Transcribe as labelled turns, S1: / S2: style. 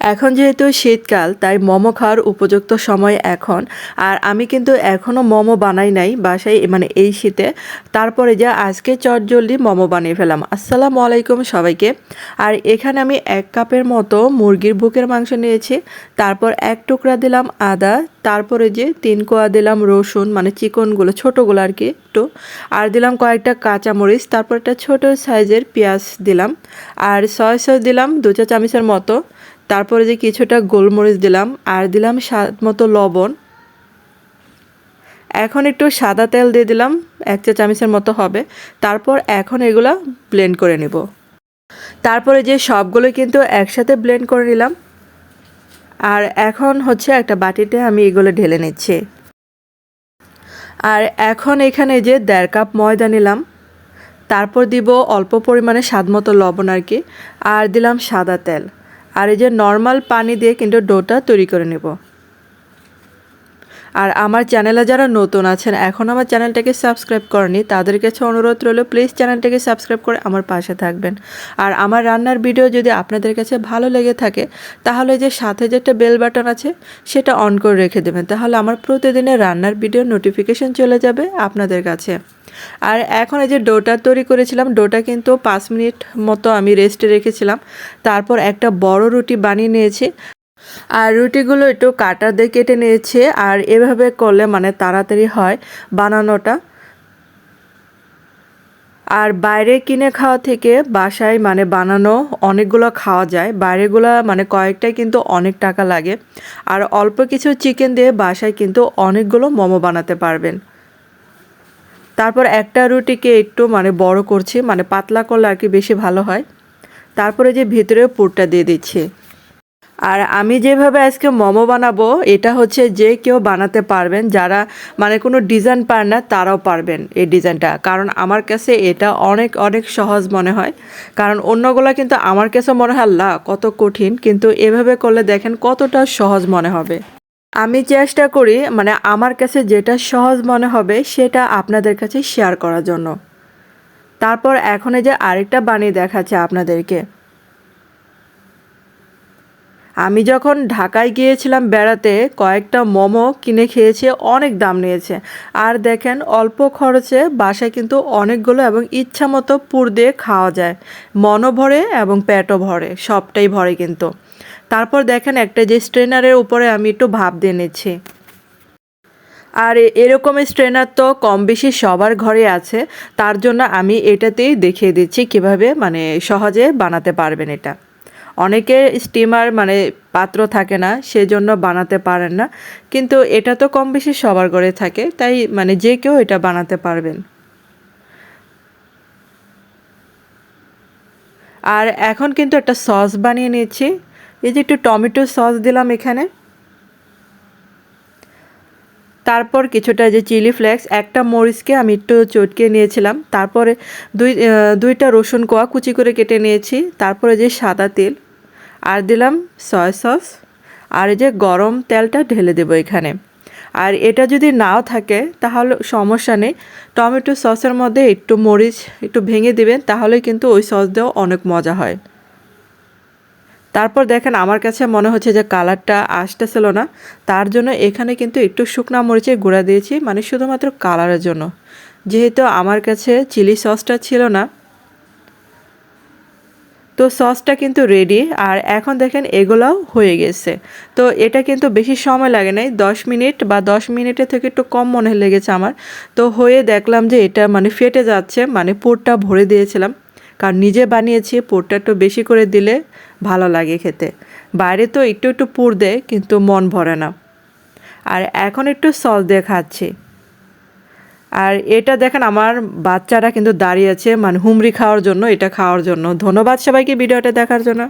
S1: এখন যেহেতু শীতকাল, তাই মোমো খাওয়ার উপযুক্ত সময় এখন। আর আমি কিন্তু এখনও মোমো বানাই নাই বাসায় মানে এই শীতে। তারপরে যে, আজকে চটজলদি মোমো বানিয়ে ফেলাম। আসসালামু আলাইকুম সবাইকে। আর এখানে আমি এক কাপের মতো মুরগির বুকের মাংস নিয়েছি। তারপর এক টুকরা দিলাম আদা। তারপরে যে তিন কোয়া দিলাম রসুন মানে চিকনগুলো, ছোটোগুলো আর কি একটু। আর দিলাম কয়েকটা কাঁচামরিচ। তারপর একটা ছোটো সাইজের পেঁয়াজ দিলাম। আর সয় সস দিলাম দু চা চামচের মতো। তারপরে যে কিছুটা গোলমরিচ দিলাম, আর দিলাম স্বাদ মতো লবণ। এখন একটু সাদা তেল দিয়ে দিলাম, এক চা চামচের মতো হবে। তারপর এখন এগুলো ব্লেন্ড করে নেব। তারপরে যে সবগুলো কিন্তু একসাথে ব্লেন্ড করে নিলাম। আর এখন হচ্ছে একটা বাটিতে আমি এগুলো ঢেলে নিচ্ছি। আর এখন এখানে যে দেড় কাপ ময়দা নিলাম। তারপর দিব অল্প পরিমাণে স্বাদ মতো লবণ আর কি। আর দিলাম সাদা তেল। আর এই যে নর্মাল পানি দিয়ে কিন্তু ডোটা তৈরি করে নেব। আর আমার চ্যানেলে যারা নতুন আছেন, এখন আমার চ্যানেলটাকে সাবস্ক্রাইব করেনি, তাদের কাছে অনুরোধ রইল প্লিজ চ্যানেলটাকে সাবস্ক্রাইব করে আমার পাশে থাকবেন। আর আমার রান্নার ভিডিও যদি আপনাদের কাছে ভালো লেগে থাকে, তাহলে যে সাথে যে একটা বেল বাটন আছে, সেটা অন করে রেখে দেবেন। তাহলে আমার প্রতিদিনের রান্নার ভিডিও নোটিফিকেশন চলে যাবে আপনাদের কাছে। আর এখন এই যে ডোটা তৈরি করেছিলাম, ডোটা কিন্তু পাঁচ মিনিট মতো আমি রেস্টে রেখেছিলাম। তারপর একটা বড় রুটি বানিয়ে নিয়েছি। আর রুটিগুলো একটু কাটা দিয়ে কেটে নিয়েছে, আর এভাবে করলে মানে তাড়াতাড়ি হয় বানানোটা। আর বাইরে কিনে খাওয়া থেকে বাসায় মানে বানানো অনেকগুলো খাওয়া যায়, বাইরেগুলো মানে কয়েকটাই কিন্তু অনেক টাকা লাগে। আর অল্প কিছু চিকেন দিয়ে বাসায় কিন্তু অনেকগুলো মোমো বানাতে পারবেন। তারপর একটা রুটিকে একটু মানে বড় করছি মানে পাতলা করলে আর কি বেশি ভালো হয়। তারপরে যে ভিতরে পুরটা দিয়ে দিচ্ছি। আর আমি যেভাবে আজকে মোমো বানাবো, এটা হচ্ছে যে কেউ বানাতে পারবেন, যারা মানে কোনো ডিজাইন পার না, তারাও পারবেন এই ডিজাইনটা কারণ আমার কাছে এটা অনেক অনেক সহজ মনে হয়। কারণ অন্যগুলো কিন্তু আমার কাছে মনে হয়, আল্লাহ, কত কঠিন, কিন্তু এভাবে করলে দেখেন কতটা সহজ মনে হবে। আমি চেষ্টা করি মানে আমার কাছে যেটা সহজ মনে হবে, সেটা আপনাদের কাছে শেয়ার করার জন্য। তারপর এখন যে আরেকটা বানিয়ে দেখাচ্ছে আপনাদেরকে। আমি যখন ঢাকায় গিয়েছিলাম বেড়াতে, কয়েকটা মোমো কিনে খেয়েছি, অনেক দাম নিয়েছে। আর দেখেন, অল্প খরচে বাসায় কিন্তু অনেকগুলো এবং ইচ্ছা মতো পুর দিয়ে খাওয়া যায়। মনও ভরে এবং পেটও ভরে, সবটাই ভরে কিন্তু। তারপর দেখেন, একটা যে স্ট্রেনারের উপরে আমি একটু ভাব দিয়ে নিচ্ছি। আর এরকম স্ট্রেনার তো কম বেশি সবার ঘরে আছে। তার জন্য আমি এটাতেই দেখিয়ে দিচ্ছি কীভাবে মানে সহজে বানাতে পারবেন এটা। অনেকে স্টিমার মানে পাত্র থাকে না, সেজন্য বানাতে পারেন না। কিন্তু এটা তো কম বেশি সবার ঘরে থাকে, তাই মানে যে কেউ এটা বানাতে পারবেন। আর এখন কিন্তু একটা সস বানিয়ে নিয়েছি। এই যে একটু টমেটো সস দিলাম এখানে। তারপর কিছুটা যে চিলি ফ্লেক্স একটা মরিচকে আমি একটু চটকে নিয়েছিলাম। তারপরে দুই দুইটা রসুন কোয়া কুচি করে কেটে নিয়েছি। তারপরে যে সাদা তেল। আর দিলাম সয়া সস আর এই যে গরম তেলটা ঢেলে দেবো এখানে। আর এটা যদি নাও থাকে, তাহলে সমস্যা নেই। টমেটো সসের মধ্যে একটু মরিচ একটু ভেঙে দিবেন, তাহলে কিন্তু ওই সস দিয়েও অনেক মজা হয়। তারপর দেখেন আমার কাছে মনে হচ্ছে যে কালারটা আসতেছিল না। তার জন্য এখানে কিন্তু একটু শুকনা মরিচের গুঁড়া দিয়েছি মানে শুধুমাত্র কালারের জন্য। যেহেতু আমার কাছে চিলি সসটা ছিল না তো সসটা কিন্তু রেডি আর এখন দেখেন এগুলাও হয়ে গেছে। তো এটা কিন্তু বেশি সময় লাগে নাই, দশ মিনিট বা দশ মিনিটের থেকে একটু কম মনে লেগেছে আমার। তো হয়ে দেখলাম যে এটা মানে ফেটে যাচ্ছে মানে পুরটা ভরে দিয়েছিলাম। কারণ নিজে বানিয়েছি, পুরটা একটু বেশি করে দিলে ভালো লাগে খেতে। বাইরে তো একটু একটু পুর দেয়, কিন্তু মন ভরে না। আর এখন একটু সস দিয়ে খাচ্ছি। আর এটা দেখেন, আমার বাচ্চারা কিন্তু দাঁড়িয়ে আছে মানে হুমড়ি খাওয়ার জন্য, এটা খাওয়ার জন্য। ধন্যবাদ সবাইকে ভিডিওটা দেখার জন্য।